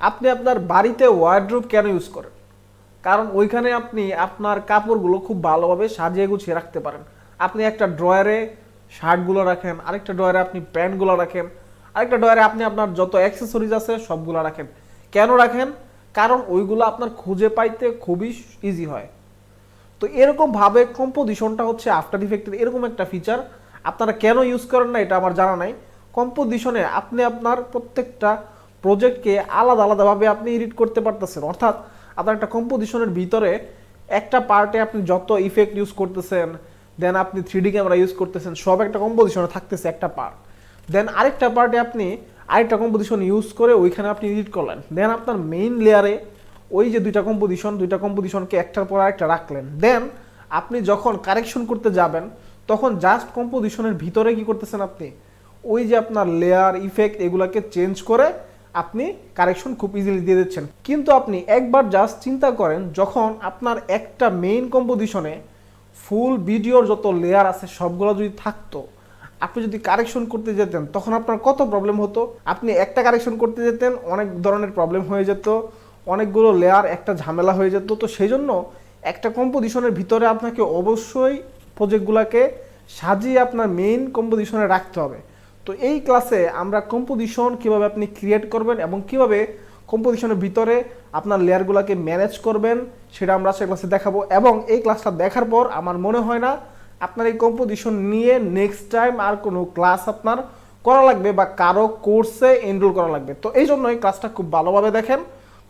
আপনি আপনার বাড়িতে ওয়ার্ড্রোব কেন ইউজ করেন? কারণ ওইখানে আপনি আপনার কাপড়গুলো খুব ভালোভাবে সাজিয়ে গুছিয়ে রাখতে পারেন। আপনি একটা ড্রয়ারে শার্টগুলো রাখেন, আরেকটা ড্রয়ারে আপনি প্যান্টগুলো রাখেন, আরেকটা ড্রয়ারে আপনি আপনার যত অ্যাক্সেসরিজ আছে সবগুলো রাখেন। কেন রাখেন? কারণ ওইগুলো আপনার খুঁজে পাইতে খুবই ইজি হয়। তো এরকমভাবে কম্পোজিশনটা হচ্ছে আফটার ইফেক্টের এরকম একটা ফিচার আপনারা কেন ইউজ করেন না এটা আমার জানা নাই। কম্পোজিশনে আপনি আপনার প্রত্যেকটা প্রজেক্টকে আলাদা আলাদাভাবে আপনি এডিট করতে পারতেছেন। অর্থাৎ আপনার একটা কম্পোজিশনের ভিতরে একটা পার্টে আপনি যত ইফেক্ট ইউজ করতেছেন দেন আপনি থ্রিডি ক্যামেরা ইউজ করতেছেন, সব একটা কম্পোজিশনে থাকতেছে একটা পার্ট দেন আরেকটা পার্টে আপনি আরেকটা কম্পোজিশন ইউজ করে ওইখানে আপনি এডিট করলেন। দেন আপনার মেইন লেয়ারে ওই যে দুইটা কম্পোজিশন দুইটা কম্পোজিশনকে একটার পর আরেকটা রাখলেন। দেন আপনি যখন কারেকশন করতে যাবেন, তখন জাস্ট কম্পোজিশনের ভিতরে কি করতেছেন আপনি? ওই যে আপনার লেয়ার ইফেক্ট এগুলাকে চেঞ্জ করে আপনি কারেকশন খুব ইজিলি দিয়ে দিচ্ছেন। কিন্তু আপনি একবার জাস্ট চিন্তা করেন, যখন আপনার একটা মেইন কম্পোজিশনে ফুল ভিডিওর যত লেয়ার আছে, সবগুলো যদি থাকতো, আপনি যদি কারেকশন করতে যেতেন, তখন আপনার কত প্রবলেম হতো? আপনি একটা কারেকশন করতে যেতেন, অনেক ধরনের প্রবলেম হয়ে যেত, অনেকগুলো লেয়ার একটা ঝামেলা হয়ে যেত। তো সেই জন্য একটা কম্পোজিশনের ভিতরে আপনাকে অবশ্যই প্রজেক্টগুলোকে সাজিয়ে আপনার মেইন কম্পোজিশনে রাখতে হবে। তো এই ক্লাসে আমরা কম্পোজিশন কীভাবে আপনি ক্রিয়েট করবেন এবং কীভাবে কম্পোজিশনের ভিতরে আপনার লেয়ারগুলোকে ম্যানেজ করবেন, সেটা আমরা সে ক্লাসে দেখাবো। এবং এই ক্লাসটা দেখার পর আমার মনে হয় না আপনার এই কম্পোজিশন নিয়ে নেক্সট টাইম আর কোনো ক্লাস আপনার করা লাগবে বা কারও কোর্সে এনরোল করা লাগবে। তো এই জন্য এই ক্লাসটা খুব ভালোভাবে দেখেন।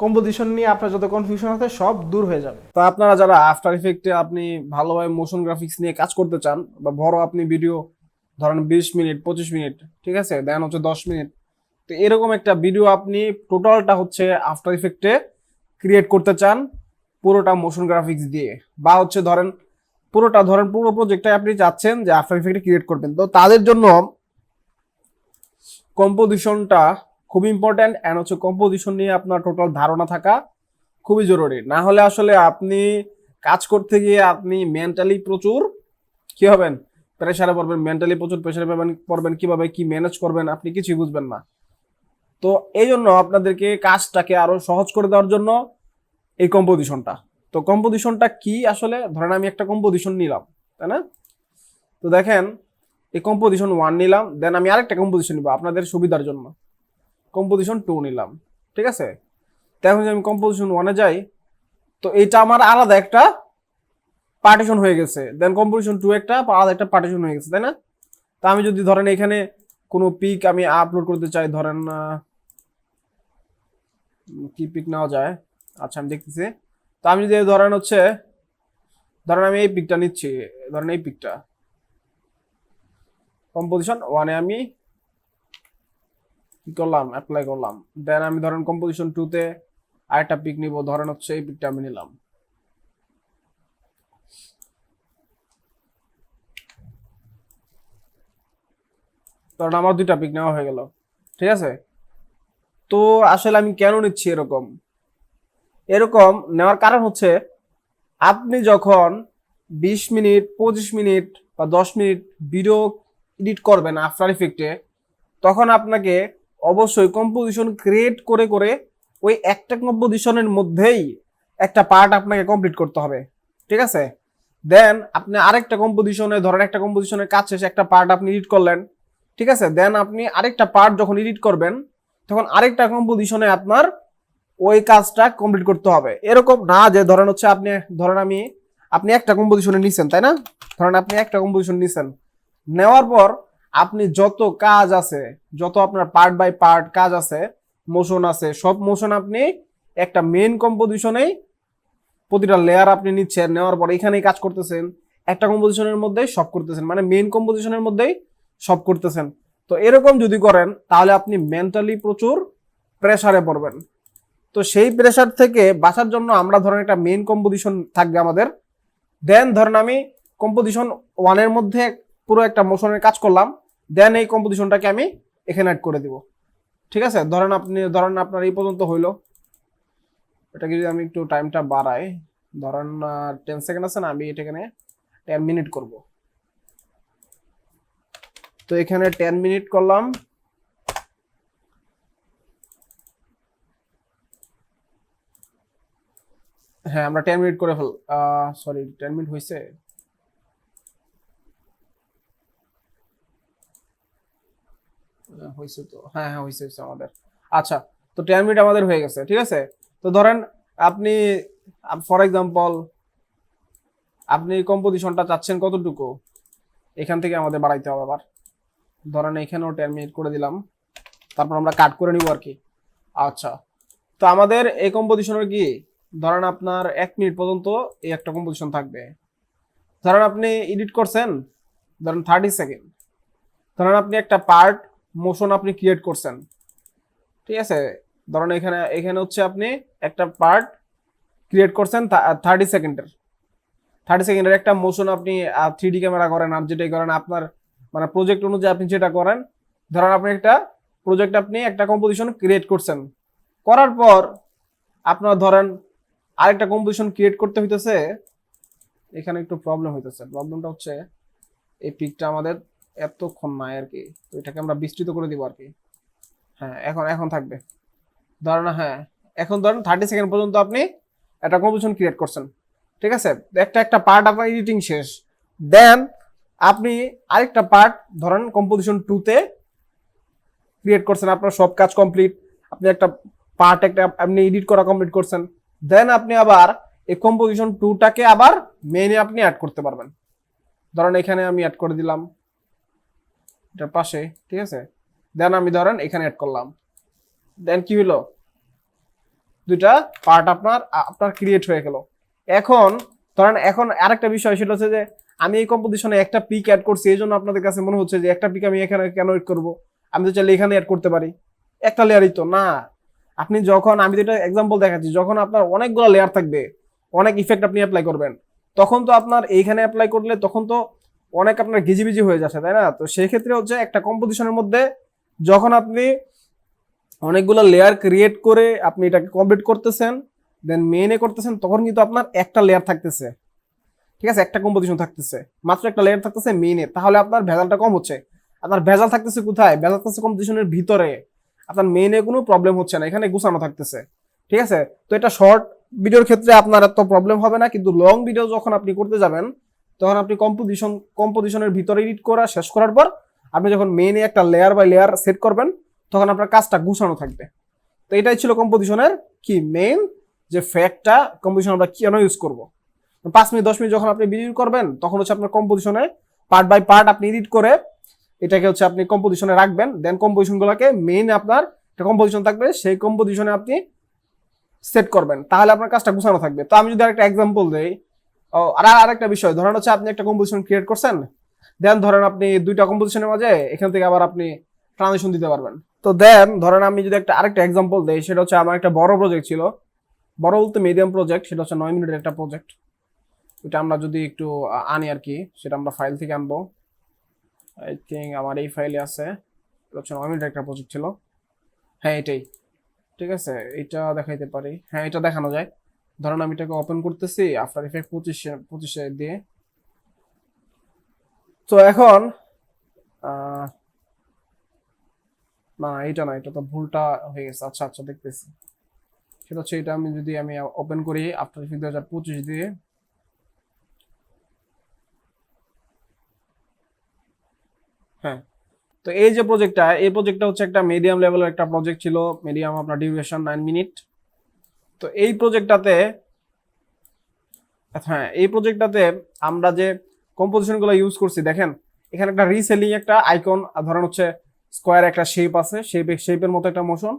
কম্পোজিশন নিয়ে আপনার যত কনফিউশন আছে সব দূর হয়ে যাবে। তো আপনারা যারা আফটার ইফেক্টে আপনি ভালোভাবে মোশন গ্রাফিক্স নিয়ে কাজ করতে চান বা বড় আপনি ভিডিও ধরেন বিশ মিনিট, পঁচিশ মিনিট, ঠিক আছে? দেন হচ্ছে দশ মিনিট। তো এরকম একটা ভিডিও আপনি টোটালটা হচ্ছে আফটার ইফেক্টে ক্রিয়েট করতে চান পুরোটা মোশন গ্রাফিক্স দিয়ে। বা হচ্ছে ধরেন পুরোটা, ধরেন পুরো প্রজেক্টটা আপনি চাচ্ছেন যে আফটার ইফেক্টে ক্রিয়েট করবেন। তো তাদের জন্য কম্পোজিশনটা খুব ইম্পর্ট্যান্ট অ্যান্ড হচ্ছে কম্পোজিশন নিয়ে আপনার টোটাল ধারণা থাকা খুবই জরুরি। না হলে আসলে আপনি কাজ করতে গিয়ে আপনি মেন্টালি প্রচুর, কি হবেন? প্রেশারে পড়বেন মেন্টালি প্রচুর প্রেশারে পাবেন, পড়বেন, কীভাবে কি ম্যানেজ করবেন, আপনি কিছুই বুঝবেন না। তো এই জন্য আপনাদেরকে কাজটাকে আরও সহজ করে দেওয়ার জন্য এই কম্পোজিশনটা তো কম্পোজিশনটা কি? আসলে ধরেন আমি একটা কম্পোজিশন নিলাম, তাই না? তো দেখেন, এই কম্পোজিশন ওয়ান নিলাম দেন আমি আরেকটা কম্পোজিশন নিব, আপনাদের সুবিধার জন্য। কম্পোজিশন টু নিলাম, ঠিক আছে? তো এখন যদি আমি কম্পোজিশন ওয়ানে যাই, তো এটা আমার আলাদা একটা পার্টিশন হয়ে গেছে। দেন কম্পোজিশন টু একটা আলাদা একটা পার্টিশন হয়ে গেছে, তাই না? তা আমি যদি ধরেন এখানে কোনো পিক আমি আপলোড করতে চাই, ধরেন কি পিক নেওয়া যায়? আচ্ছা আমি দেখতেছি। তো আমি যদি ধরেন হচ্ছে, ধরেন আমি এই পিকটা নিচ্ছি, ধরেন এই পিকটা কম্পোজিশন ওয়ানে আমি কি করলাম? অ্যাপ্লাই করলাম। দেন আমি ধরেন কম্পোজিশন টুতে আরেকটা পিক নিব, ধরেন হচ্ছে এই পিকটা আমি নিলাম। ধরেন আমার দুইটা পিক নেওয়া হয়ে গেল। ঠিক আছে? তো আসলে আমি কেন নিচ্ছি এরকম? এরকম নেওয়ার কারণ হচ্ছে, আপনি যখন বিশ মিনিট, পঁচিশ মিনিট বা দশ মিনিট ভিডিও এডিট করবেন আফটার ইফেক্টে তখন আপনাকে অবশ্যই কম্পোজিশন ক্রিয়েট করে করে ওই একটা কম্পোজিশনের মধ্যেই একটা পার্ট আপনাকে কমপ্লিট করতে হবে। ঠিক আছে? দেন আপনি আরেকটা কম্পোজিশনে ধরেন একটা কম্পোজিশনের কাজ শেষে একটা পার্ট আপনি এডিট করলেন ঠিক আছে? দেন আপনি আরেকটা পার্ট যখন এডিট করবেন, তখন আরেকটা কম্পোজিশনে আপনার ওই কাজটা কমপ্লিট করতে হবে। এরকম না যে ধরেন হচ্ছে আপনি, ধরেন আমি, আপনি একটা কম্পোজিশনে নিছেন, তাই না? ধরেন আপনি একটা কম্পোজিশন নিছেন। নেওয়ার পর আপনি যত কাজ আছে, যত আপনার পার্ট বাই পার্ট কাজ আছে মোশন আছে, সব মোশন আপনি একটা মেন কম্পোজিশনেই প্রতিটা লেয়ার আপনি নিচ্ছেন, নেওয়ার পর এখানেই কাজ করতেছেন, একটা কম্পোজিশনের মধ্যেই সব করতেছেন। মানে মেন কম্পোজিশনের মধ্যেই সব করতেছেন। তো এরকম যদি করেন, তাহলে আপনি মেন্টালি প্রচুর প্রেসারে পড়বেন। তো সেই প্রেসার থেকে বাঁচার জন্য আমরা ধরেন একটা মেন কম্পোজিশন থাকবে আমাদের। দেন ধরেন আমি কম্পোজিশন ওয়ানের মধ্যে পুরো একটা মোশনের কাজ করলাম। দেন এই কম্পোজিশনটাকে আমি এখানে অ্যাড করে দিব। ঠিক আছে? ধরেন আপনি, ধরেন আপনার এই পর্যন্ত হইল। এটাকে যদি আমি একটু টাইমটা বাড়াই, ধরেন টেন সেকেন্ড আছে না, আমি এটা এখানে টেন মিনিট করব। তো এখানে টেন মিনিট করলাম। হ্যাঁ আমরা টেন মিনিট করে ফেল সরি টেন মিনিট হয়েছে হয়েছে তো হ্যাঁ হ্যাঁ হয়েছে আমাদের। আচ্ছা তো টেন মিনিট আমাদের হয়ে গেছে, ঠিক আছে? তো ধরেন আপনি ফর এক্সাম্পল আপনি কম্পোজিশনটা চাচ্ছেন কতটুকু? এখান থেকে আমাদের বাড়াইতে হবে আবার। ধরেন এখানেও টেন মিনিট করে দিলাম। তারপর আমরা কাট করে নিব আর কি আচ্ছা। তো আমাদের এই কম্পোজিশনের কি? ধরেন আপনার এক মিনিট পর্যন্ত এই একটা কম্পোজিশন থাকবে। ধরেন আপনি এডিট করছেন, ধরেন থার্টি সেকেন্ড ধরেন আপনি একটা পার্ট মোশন আপনি ক্রিয়েট করছেন। ঠিক আছে? ধরেন এখানে এখানে হচ্ছে আপনি একটা পার্ট ক্রিয়েট করছেন থার্টি সেকেন্ডের থার্টি সেকেন্ডের একটা মোশন আপনি থ্রি ডি ক্যামেরা করেন, আর যেটাই করেন আপনার মানে প্রজেক্ট অনুযায়ী আপনি যেটা করেন, ধরেন আপনি একটা প্রজেক্ট আপনি একটা কম্পোজিশন ক্রিয়েট করছেন। করার পর আপনার ধরেন আরেকটা কম্পোজিশন ক্রিয়েট করতে হইতেছে, এখানে একটু প্রবলেম হইতেছে। প্রবলেমটা হচ্ছে এই পিকটা আমাদের এতক্ষণ নাই আর কি, তো এটাকে আমরা বিস্তৃত করে দিব আর কি। হ্যাঁ এখন এখন থাকবে। ধরেন হ্যাঁ এখন ধরেন থার্টি সেকেন্ড পর্যন্ত আপনি একটা কম্পোজিশন ক্রিয়েট করছেন। ঠিক আছে? একটা একটা পার্ট আপনার এডিটিং শেষ। দেন আপনি আরেকটা পার্ট ধরেন কম্পোজিশন টুতে ক্রিয়েট করছেন, আপনার সব কাজ কমপ্লিট আপনি একটা পার্ট একটা আপনি এডিট করা কমপ্লিট করছেন দেন আপনি আবার এই কম্পোজিশন টুটাকে আবার মেনে আপনি অ্যাড করতে পারবেন। ধরেন এখানে আমি অ্যাড করে দিলাম এটার পাশে, ঠিক আছে? দেন আমি ধরেন এখানে অ্যাড করলাম। দেন কি হলো? দুইটা পার্ট আপনার আপনার ক্রিয়েট হয়ে গেল। এখন, ধরেন এখন আরেকটা বিষয় সেটা হচ্ছে যে আমি এই কম্পোজিশনে একটা পিক অ্যাড করছি এই জন্য আপনাদের কাছে মনে হচ্ছে যে একটা পিক আমি এখানে কেন অ্যাড করব? আমি তো চাইলে এখানে অ্যাড করতে পারি। একটা লেয়ারই তো, না। আপনি যখন, আমি তো এটা এক্সাম্পল দেখাচ্ছি, যখন আপনার অনেকগুলো লেয়ার থাকবে, অনেক ইফেক্ট আপনি অ্যাপ্লাই করবেন, তখন তো আপনার এইখানে অ্যাপ্লাই করলে তখন তো অনেক আপনার গিজিবিজি হয়ে যাচ্ছে, তাই না? তো সেই ক্ষেত্রে হচ্ছে একটা কম্পোজিশনের মধ্যে যখন আপনি অনেকগুলো লেয়ার ক্রিয়েট করে আপনি এটাকে কমপ্লিট করতেছেন দেন মেইনে করতেছেন, তখন কিন্তু আপনার একটা লেয়ার থাকতেছে। ঠিক আছে? একটা কম্পোজিশন থাকতেছে। মাত্র একটা লেয়ার থাকতেছে মেইনে তাহলে আপনার ভেজালটা কম হচ্ছে। আপনার ভেজাল থাকতেছে কোথায়? ভেজাল থাকতেছে কম্পোজিশনের ভিতরে। আপনার মেইনে কোনো প্রবলেম হচ্ছে না। এখানে গুছানো থাকতেছে। ঠিক আছে? তো এটা শর্ট ভিডিওর ক্ষেত্রে আপনার এত প্রবলেম হবে না। কিন্তু লং ভিডিও যখন আপনি করতে যাবেন, তখন আপনি কম্পোজিশন কম্পোজিশনের ভিতরে এডিট করা, শেষ করার পর আপনি যখন মেইনে একটা লেয়ার বাই লেয়ার সেট করবেন, তখন আপনার কাজটা গুছানো থাকবে। তো এটাই ছিল কম্পোজিশনের কি মেইন যে ফ্যাক্টটা কম্পোজিশন আমরা কেন ইউজ করব? পাঁচ মিনিট, দশ মিনিট যখন আপনি ভিডিও করবেন, তখন হচ্ছে আপনার কম্পোজিশনে পার্ট বাই পার্ট আপনি এডিট করে এটাকে হচ্ছে আপনি কম্পোজিশনে রাখবেন। দেন কম্পোজিশনগুলোকে মেইন আপনার একটা কম্পোজিশন থাকবে, সেই কম্পোজিশনে আপনি সেট করবেন। তাহলে আপনার কাজটা গুছানো থাকবে। তো আমি যদি একটা এক্সাম্পল দেই আর আরেকটা বিষয়, ধরেন হচ্ছে আপনি একটা কম্পোজিশন ক্রিয়েট করছেন দেন ধরেন আপনি দুইটা কম্পোজিশনের মাঝে এখান থেকে আবার আপনি ট্রানজিশন দিতে পারবেন। তো দেন ধরেন আমি যদি একটা আরেকটা এক্সাম্পল দেই, সেটা হচ্ছে আমার একটা বড় প্রজেক্ট ছিল, বড় বলতে মিডিয়াম প্রজেক্ট সেটা হচ্ছে নয় মিনিটের একটা প্রজেক্ট ওইটা আমরা যদি একটু আনি আর কি সেটা আমরা ফাইল থেকে আনব। আই থিঙ্ক আমার এই ফাইলে আছে, এটা হচ্ছে নয় একটা প্রজেক্ট ছিল। হ্যাঁ এটাই। ঠিক আছে, এটা দেখাইতে পারি। হ্যাঁ এটা দেখানো যায়। ধরেন আমি এটাকে ওপেন করতেছি আফটার ইফেক্ট পঁচিশে পঁচিশে দিয়ে। তো এখন না, এটা না, এটা তো ভুলটা হয়ে গেছে। আচ্ছা আচ্ছা দেখতেছি। সেটা হচ্ছে এটা আমি যদি আমি ওপেন করি আফটার ইফেক্ট দু হাজার পঁচিশ দিয়ে হ্যাঁ। তো এই যে প্রজেক্টটা এই প্রজেক্টটা হচ্ছে একটা মিডিয়াম লেভেলের একটা প্রজেক্ট ছিল মিডিয়াম আপনার ডিউরেশন নাইন মিনিট তো এই প্রজেক্টটাতে হ্যাঁ এই প্রজেক্টটাতে আমরা যে কম্পোজিশনগুলো ইউজ করছি, দেখেন, এখানে একটা রিসেলিং একটা আইকন ধরেন হচ্ছে স্কোয়ার একটা শেপ আছে শেপ শেপের মতো একটা মোশন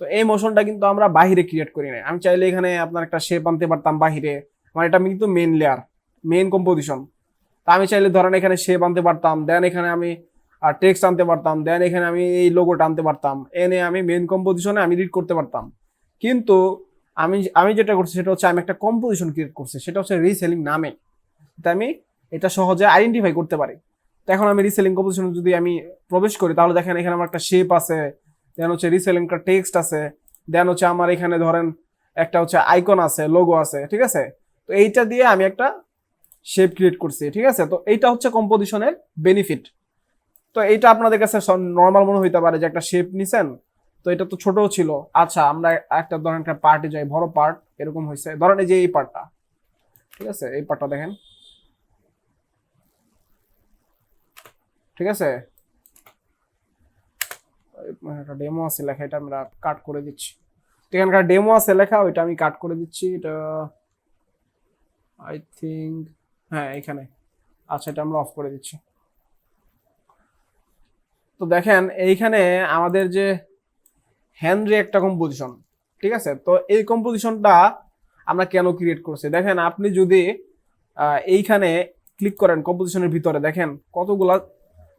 তো এই মোশনটা কিন্তু আমরা বাহিরে ক্রিয়েট করি না আমি চাইলে এখানে আপনার একটা শেপ আনতে পারতাম বাহিরে। মানে এটা কিন্তু মেন লেয়ার মেন কম্পোজিশন তা আমি চাইলে ধরেন এখানে শেপ আনতে পারতাম দেন এখানে আমি আর টেক্সট আনতে পারতাম দেন এখানে আমি এই লোগোটা আনতে পারতাম। এনে আমি মেন কম্পোজিশনে আমি রিড করতে পারতাম। কিন্তু আমি আমি যেটা করছি সেটা হচ্ছে আমি একটা কম্পোজিশন ক্রিয়েট করছি, সেটা হচ্ছে রিসেলিং নামে। তাই আমি এটা সহজে আইডেন্টিফাই করতে পারি। তো এখন আমি রিসেলিং কম্পোজিশনে যদি আমি প্রবেশ করি, তাহলে দেখেন এখানে আমার একটা শেপ আছে দেন হচ্ছে রিসেলিং একটা টেক্সট আছে দেন হচ্ছে আমার এখানে ধরেন একটা হচ্ছে আইকন আছে লোগো আছে, ঠিক আছে? তো এইটা দিয়ে আমি একটা শেপ ক্রিয়েট করছি, ঠিক আছে? তো এইটা হচ্ছে কম্পোজিশনের বেনিফিট তো এইটা আপনাদের কাছে নর্মাল মনে হইতে পারে যে একটা শেপ নিছেন, তো এটা তো ছোট ছিল। আচ্ছা আমরা একটা ধরেন একটা পার্টে যাই, বড় পার্ট এরকম হয়েছে ধরেন এই যে এই পার্টটা ঠিক আছে? এই পার্টটা দেখেন। ঠিক আছে? একটা ডেমো আছে, লেখা, এটা আমরা কাট করে দিচ্ছি। এখানকার ডেমো আছে, লেখা, ওইটা আমি কাট করে দিচ্ছি। এটা আই থিঙ্ক হ্যাঁ এখানে। আচ্ছা এটা আমরা অফ করে দিচ্ছি। তো দেখেন, এইখানে আমাদের যে হ্যান্ড্রি একটা কম্পোজিশন ঠিক আছে? তো এই কম্পোজিশনটা আমরা কেন ক্রিয়েট করছি? দেখেন, আপনি যদি এইখানে ক্লিক করেন কম্পোজিশনের ভিতরে, দেখেন, কতগুলা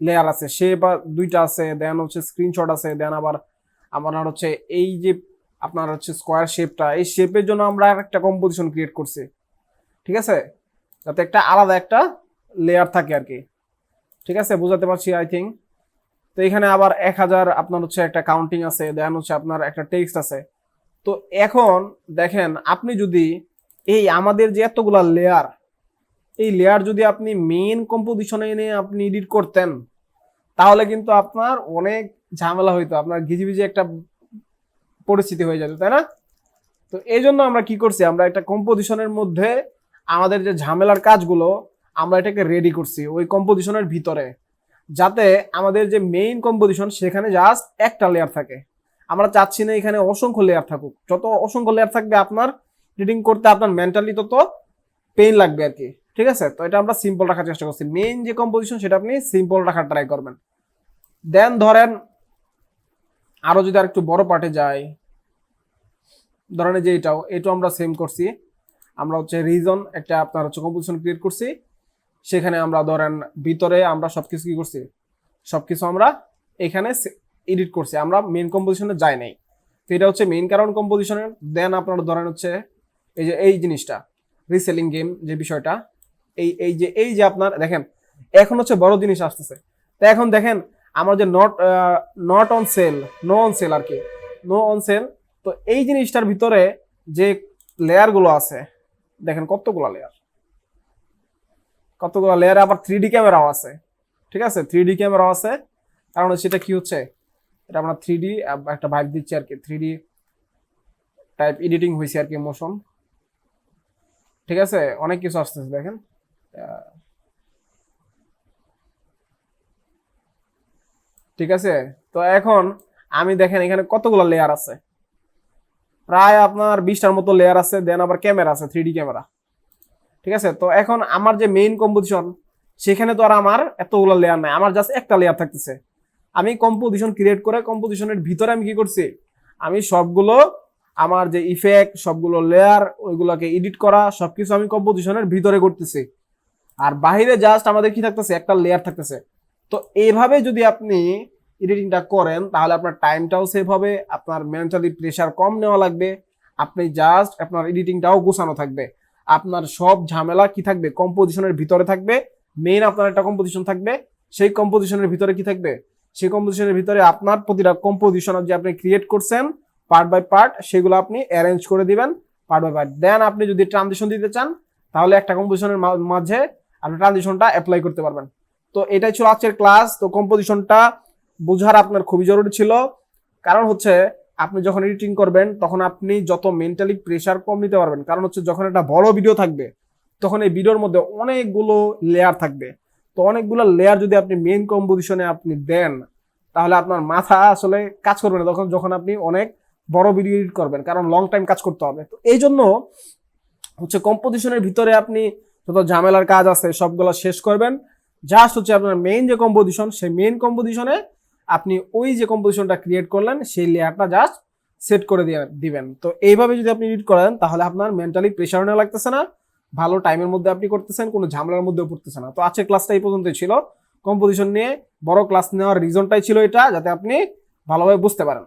লেয়ার আছে। সে বা দুইটা আছে দেন হচ্ছে স্ক্রিনশট আছে দেন আবার আপনার হচ্ছে এই যে আপনার হচ্ছে স্কোয়ার শেপটা এই শেপের জন্য আমরা একটা কম্পোজিশন ক্রিয়েট করছি, ঠিক আছে? যাতে একটা আলাদা একটা লেয়ার থাকে আর কি। ঠিক আছে? বোঝাতে পারছি আই থিঙ্ক তো এখানে আবার এক হাজার আপনার হচ্ছে একটা কাউন্টিং আছে দেন হচ্ছে আপনার একটা টেক্সট আছে। তো এখন দেখেন, আপনি যদি এই আমাদের যে এতগুলা লেয়ার এই লেয়ার যদি আপনি মেইন কম্পোজিশনে এনে আপনি এডিট করতেন, তাহলে কিন্তু আপনার অনেক ঝামেলা হইতো, আপনার ঘিজিবিজি একটা পরিস্থিতি হয়ে যেত, তাই না? তো এই জন্য আমরা কি করছি, আমরা একটা কম্পোজিশনের মধ্যে আমাদের যে ঝামেলার কাজগুলো, আমরা এটাকে রেডি করছি, ওই কম্পোজিশনের ভিতরে। যাতে আমাদের যে মেইন কম্পোজিশন সেখানে জাস্ট একটা লেয়ার থাকে। আমরা চাচ্ছি না এখানে অসংখ্য লেয়ার থাকুক। যত অসংখ্য লেয়ার থাকবে আপনার এডিটিং করতে আপনার মেন্টালি তত পেইন লাগবে আর কি। ঠিক আছে? তো এটা আমরা সিম্পল রাখার চেষ্টা করছি। মেইন যে কম্পোজিশন সেটা আপনি সিম্পল রাখার ট্রাই করবেন। দেন ধরেন, আরও যদি আর একটু বড় পার্টে যাই, ধরেন যে এটাও এটাও আমরা সেম করছি। আমরা হচ্ছে রিজন একটা আপনার হচ্ছে কম্পোজিশন ক্রিয়েট করছি। সেখানে আমরা ধরেন ভিতরে আমরা সবকিছু কি করছি? সবকিছু আমরা এখানে এডিট করছি। আমরা মেন কম্পোজিশনে যাই নাই। তো এটা হচ্ছে মেইন কারণ কম্পোজিশনের দেন আপনার ধরেন হচ্ছে এই যে এই জিনিসটা রিসেলিং গেম যে বিষয়টা, এই এই যে এই যে আপনার, দেখেন, এখন হচ্ছে বড় জিনিস আসতেছে। তো এখন দেখেন, আমার যে not not on cell no on cell আর কি নো অন সেল তো এই জিনিসটার ভিতরে যে লেয়ারগুলো আছে, দেখেন কতগুলো লেয়ার কতগুলো লেয়ারে আবার থ্রি ডি ক্যামেরাও আছে। ঠিক আছে? থ্রি ডি ক্যামেরাও আছে। কারণ সেটা কি হচ্ছে? এটা আমরা থ্রি ডি একটা ভাইব দিচ্ছি আর কি। থ্রি ডি টাইপ এডিটিং হয়েছে আর কি মোশন ঠিক আছে? অনেক কিছু আসতেছে, দেখেন। ঠিক আছে? তো এখন আমি দেখেন এখানে কতগুলো লেয়ার আছে? প্রায় আপনার বিশটার মতো লেয়ার আছে দেন আবার ক্যামেরা আছে থ্রি ক্যামেরা ঠিক আছে? তো এখন আমার যে মেইন কম্পোজিশন সেখানে তো আর আমার এতগুলো লেয়ার নাই। আমার জাস্ট একটা লেয়ার থাকতেছে। আমি কম্পোজিশন ক্রিয়েট করে কম্পোজিশনের ভিতরে আমি কি করছি? আমি সবগুলো, আমার যে ইফেক্ট সবগুলো লেয়ার ওইগুলোকে এডিট করা, সবকিছু আমি কম্পোজিশনের ভিতরে করতেছি। আর বাইরে জাস্ট আমাদের কি থাকতেছে? একটা লেয়ার থাকতেছে। তো এইভাবে যদি আপনি এডিটিংটা করেন, তাহলে আপনার টাইমটাও সেভ হবে, আপনার মেন্টালি প্রেশার কম নেওয়া লাগবে, আপনি জাস্ট আপনার এডিটিংটাও গোছানো থাকবে। আপনার সব ঝামেলা কি থাকবে? কম্পোজিশনের ভিতরে থাকবে। মেইন আপনার একটা কম্পোজিশন থাকবে। সেই কম্পোজিশনের ভিতরে কি থাকবে? সেই কম্পোজিশনের ভিতরে আপনার প্রতিটা কম্পোজিশন যে আপনি ক্রিয়েট করছেন পার্ট বাই পার্ট সেগুলো আপনি অ্যারেঞ্জ করে দিবেন পার্ট বাই পার্ট দেন আপনি যদি ট্রানজিশন দিতে চান, তাহলে একটা কম্পোজিশনের মাঝে আপনি ট্রানজিশনটা অ্যাপ্লাই করতে পারবেন। তো এটাই ছিল আজকের ক্লাস তো কম্পোজিশনটা বোঝার আপনার খুবই জরুরি ছিল। কারণ হচ্ছে আপনি যখন এডিটিং করবেন, তখন আপনি যত মেন্টালি প্রেশার কম নিতে পারবেন। কারণ হচ্ছে যখন একটা বড় ভিডিও থাকবে, তখন এই ভিডিওর মধ্যে অনেকগুলো লেয়ার থাকবে। তো অনেকগুলো লেয়ার যদি আপনি মেন কম্পোজিশনে আপনি দেন, তাহলে আপনার মাথা আসলে কাজ করবে না। তখন যখন আপনি অনেক বড় ভিডিও এডিট করবেন, কারণ লং টাইম কাজ করতে হবে। তো এই জন্য হচ্ছে কম্পোজিশনের ভিতরে আপনি যত ঝামেলার কাজ আছে, সবগুলো শেষ করবেন। জাস্ট হচ্ছে আপনার মেইন যে কম্পোজিশন সেই মেইন কম্পোজিশনে আপনি ওই যে কম্পোজিশনটা ক্রিয়েট করলেন, সেই লেয়ারটা জাস্ট সেট করে দিয়ে দিবেন। তো এইভাবে যদি আপনি এডিট করেন, তাহলে আপনার মেন্টালি প্রেশার নেওয়া লাগতেছে না, ভালো টাইমের মধ্যে আপনি করতেছেন, কোনো ঝামেলার মধ্যেও পড়তেছে না। তো আজকের ক্লাসটা এই পর্যন্তই ছিল। কম্পোজিশন নিয়ে বড় ক্লাস নেওয়ার রিজনটাই ছিল এটা, যাতে আপনি ভালোভাবে বুঝতে পারেন।